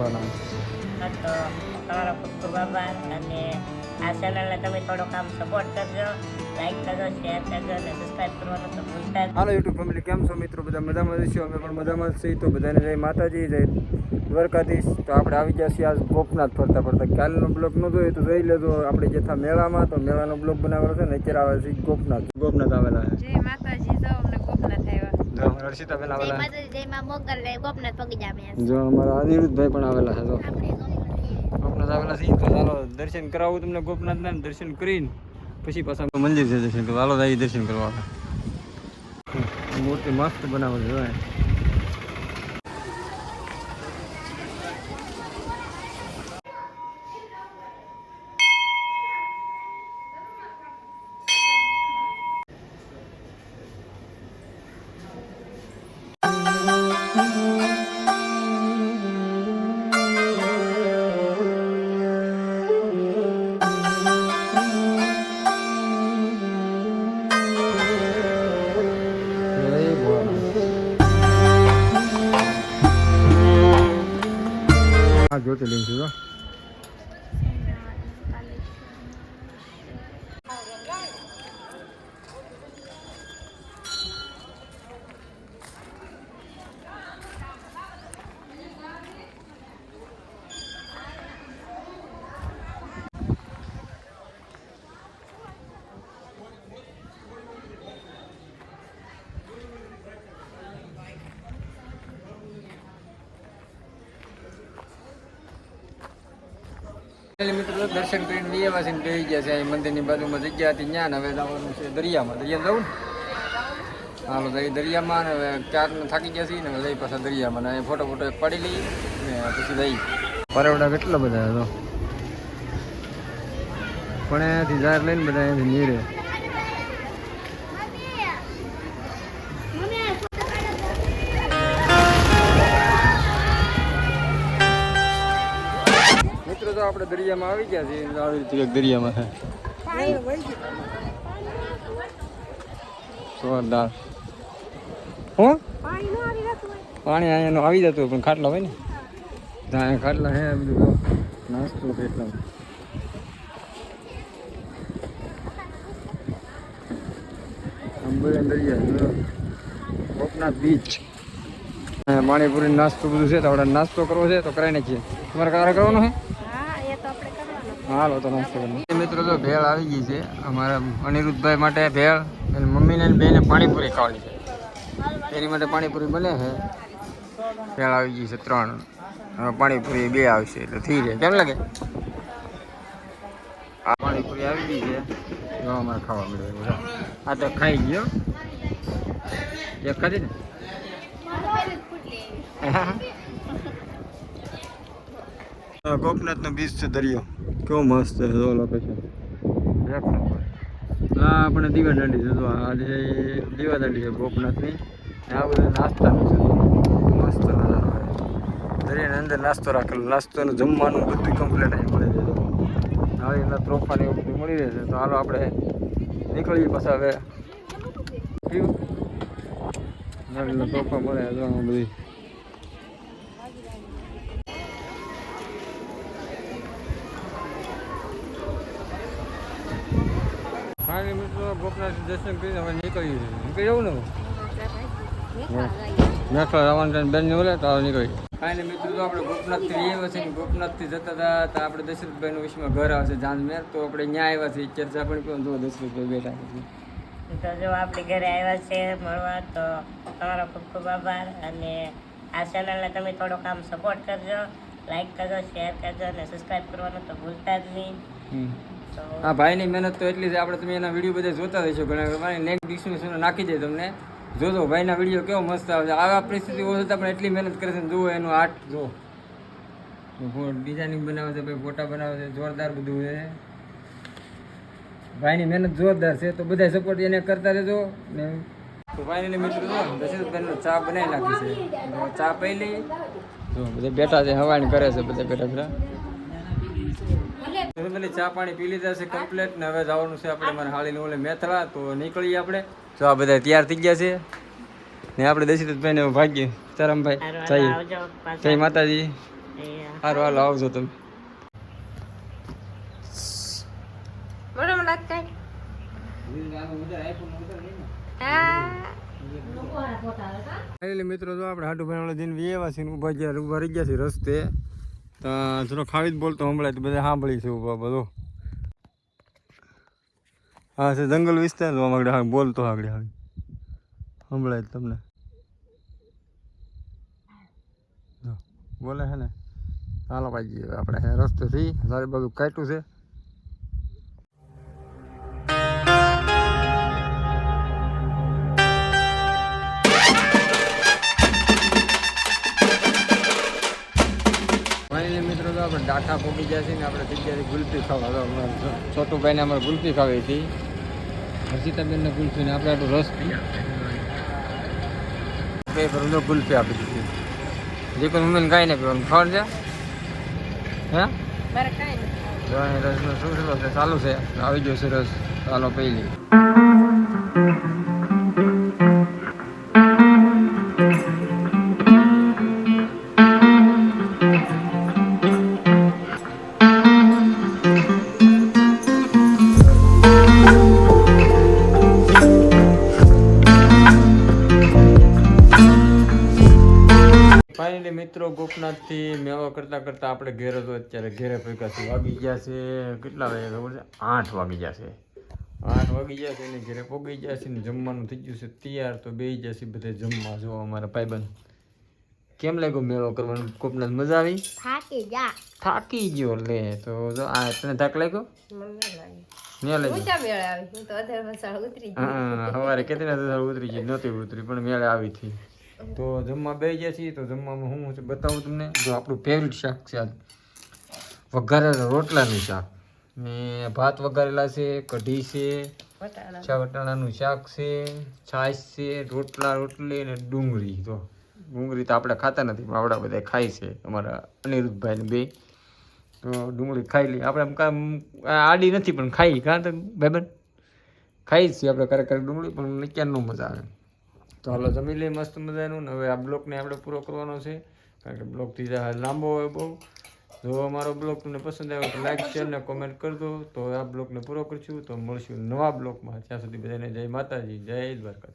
હા તો તમારો ખૂબ ખૂબ આભાર અને આ ચેનલને તમે થોડો કામ સપોર્ટ કરજો લાઈક કરજો શેર કરજો અને સબસ્ક્રાઇબ કરવાનું તો ભૂલતા જ હાલો યુટ્યુબ ફેમિલી કેમ છો મિત્રો? બધા મજામાં જ અમે પણ મજામાં જ છીએ. તો બધાને જય માતાજી જય દ્વારકાધીશ. તો આપણે આવી ગયા છીએ આજ ગોપનાથ ફરતા ફરતા. કાલનો બ્લોગ ન જોયો તો જોઈ લેજો આપણે જે થા મેળામાં. તો મેળાનો બ્લોગ બનાવેલો છે ને અત્યારે આવે છે ગોપનાથ. ગોપનાથ આવેલા છે. જય માતાજી જાઓ અમને ગોપનાથ આવ્યા. આવેલા ગોપનાથ જો અમારા અનિરુદ્ધભાઈ પણ આવેલા છે જો. ગોપનાથ ગોપનાથ આવેલા છે તો ચાલો દર્શન કરાવું તમને ગોપનાથના ને દર્શન કરીને પછી પાછા મંદિર છે દર્શન કરવા. હાલો દર્શન કરવા. મૂર્તિ મસ્ત બનાવે છે દર્શન કરીને બે ને બેસી ગયા છે. અહીં મંદિરની બાજુમાં જગ્યા હતી, ત્યાં હવે જવાનું છે દરિયામાં. દરિયા જવું ને? હાલો જઈ દરિયામાં ને હવે ક્યારનું થાકી ગયા છીએ ને લઈ પાછા દરિયામાં. ને ફોટો ફોટો એક પાડી લઈ ને પછી લઈ પરવડા કેટલા બધા હતો પણ અહીંયાથી જાર લઈને બધા અહીંયાથી નીરે. આપણે દરિયામાં આવી ગયા છીએ. આવી રીતે દરિયામાં છે. જોરદાર. હું? પાણી અહીંયા આવી જતું પણ ખાટલા હોય ને? ત્યાં અહીંયા ખાટલા હે બધું નાસ્તો એટલો એટલા. અંબે દરિયા. કોકનાથ બીચ. પાણીપુરી નાસ્તો બધું છે તો આપણે નાસ્તો કરવો છે તો કરાવી નાખીએ. તમારે કારે કરવાનો છે હા એ તો આપણે કરવાનું હાલો તો નમસ્તે મિત્રો તો ભેળ આવી ગઈ છે અમારા અનિરુદ્ધભાઈ માટે ભેળ અને મમ્મીને અને બેને પાણીપુરી ખાવાની છે. એની માટે પાણીપુરી બને છે. ભેળ આવી ગઈ છે ત્રણ. હવે પાણીપુરી બે આવશે એટલે થઈ જાય. કેમ લાગે? આ પાણીપુરી આવી ગઈ છે. જો અમારે ખાવા મળે આ તો ખાઈ ગયો. એક ખાધી ને? ગોપનાથ નો બીચ છે દરિયો. કેવો મસ્ત છે, જો લોકેશન આ આપણે દીવાદાંડી છે, જો આજે છે છે ગોપનાથની આ બધું નાસ્તાનું છે મસ્ત નજારો દરિયાની અંદર નાસ્તો રાખેલો. નાસ્તોનું જમવાનું બધું કમ્પ્લીટ અહીં મળે આવી રીતના ત્રોફાને બધું મળી રહેશે, તો હાલો આપણે નીકળીએ પાછા હવે. નાળીના ત્રોફા મળે બધી ફાઇનલી મિત્રો ગોપનાથ દર્શન કરીને હવે નીકળી નીકળી જવું ને મેઠા રાવણ બેન ઓલે તો નીકળી ફાઇનલી મિત્રો તો આપણે ગોપનાથથી આવ્યા છે ને ગોપનાથથી જતા હતા તો આપણે દશરથભાઈનું વિશ્વમાં ઘર આવશે જાનમેર તો આપણે ત્યાં આવ્યા છીએ. ચર્ચા પણ કહો જો દશરથભાઈ બેઠા છે? તો જો આપણે ઘરે આવ્યા છે મળવા તો તમારો ખૂબ ખૂબ આભાર અને આ ચેનલને તમે થોડોક આમ સપોર્ટ કરજો લાઈક કરજો શેર કરજો અને સબસ્ક્રાઈબ કરવાનું તો ભૂલતા જ નહીં. હા, ભાઈની મહેનત તો એટલી છે, આપણે તમે એના વીડિયો બધા જોતા રહીશું. ઘણા મારી નેક્સ્ટ ડિસ્ક્રિપ્શન નાખી દે તમને. જોજો, ભાઈના વીડિયો કેવો મસ્ત આવે. છે આવા પરિસ્થિતિ હોય છતાં પણ એટલી મહેનત કરે છે જુઓ એનું આર્ટ જો ડિઝાઇનિંગ બનાવે છે ભાઈ ફોટા બનાવે છે, જોરદાર બધું છે. ભાઈની મહેનત જોરદાર છે, તો બધા સપોર્ટ એને કરતા રહેજો. ને તો ભાઈને મિત્રો જો દશરથભાઈનો ચા બનાવી નાખી છે. ચા પહેલી જો, બધા બેઠા છે હવાણી કરે છે, બધા બેઠા બેઠા તમે પેલી ચા પાણી પી લીધા છે કમ્પ્લીટ ને હવે જવાનું છે આપણે મારે હાળીને ઓલે મેથળા તો નીકળીએ આપણે. તો આ બધા તૈયાર થઈ ગયા છે. ને આપણે દશરથભાઈ ને ભાગ્ય. ચરમભાઈ હારું હારું જય માતાજી. સારું હાલો આવજો તમે. મિત્રો જો આપણે હાટુ ભાઈ દિન વિયેવા છે ને ઊભા ગયા ઊભા રહી ગયા છે રસ્તે. તો થોડો ખાવી જ બોલતો હમણાં તો બધા સાંભળીશું બધું. હા, છે જંગલ વિસ્તાર તો આગળ હા બોલતો આગળ હા સંભળાય તમને. બોલે છે ને ચાલો ભાઈ આપણે રસ્તેથી સારી બધું કાઢ્યું છે. ડાઠા પોગી ગયા છે ને આપણે જગ્યાએ ગુલ્ફી ખાવા છોટુભાઈને અમારે ગુલ્ફી ખાવી હતી. હર્ષિતાબેનને ગુલ્ફી ને આપણે આટલું રસ બે કરું ગુલ્ફી આપી દીધી. જે કોઈ મમ્મીને કાંઈ નહીં પીવાનું. ખબર છે હે? રસનો શું શું છે ચાલુ છે. આવી ગયો છે રસ. ચાલો પી લઈએ ફાઇનલી મિત્રો ગોપનાથથી મેળો કરતાં કરતાં આપણે ઘેર હતો અત્યારે. ઘેરે ભેગા છે વાગી ગયા છે. કેટલા વાગે ખબર છે? આઠ વાગી ગયા છે. આઠ વાગી ગયા છે ને ઘેરે પોગી ગયા છે ને જમવાનું થઈ ગયું છે તૈયાર. તો બે ગયા છે બધે જમવા જો અમારા ભાઈબંધ. કેમ લાગ્યો મેળો કરવાનો? ગોપનાથ મજા આવી? થાકી ગયો. લે. તો જો આ તને થાક લાગ્યો? મેં મેળે આવી. હું તો અધર ઉતરી હા સવારે કેટલી ઉતરી ગઈ. નહોતી ઉતરી પણ મેળે આવી હતી. તો જમવા બે ગયા છીએ તો જમવામાં હું છે બતાવું તમને. જો આપણું ફેવરિટ શાક છે આજ. વઘારેલા રોટલાનું શાક. ને ભાત વઘારેલા છે કઢી છે વટાણાનું શાક છે છાશ છે રોટલા રોટલી અને ડુંગળી. તો ડુંગળી તો આપણે ખાતા નથી પણ આપણા બધા ખાય છે. અમારા અનિરુદ્ધભાઈને બે. તો ડુંગળી ખાઈ લઈએ. આપણે કામ આડી નથી પણ ખાઈ. કારણ તો ભાઈબંધ ખાઈ જ છીએ આપણે ખરેખર ડુંગળી પણ ક્યાંનો મજા આવે. તો હાલો, જમી લઈએ મસ્ત મજાનું હવે આ બ્લોગને આપણે પૂરો કરવાનો છે. કારણ કે બ્લોગથી લાંબો હોય બહુ. જો અમારો બ્લોગ તમને પસંદ આવ્યો તો લાઈક શેર ને કોમેન્ટ કરજો. તો આ બ્લોગને પૂરો કરશું. તો મળશું નવા બ્લોગમાં ત્યાં સુધી બધાને જય માતાજી, જય દ્વારકા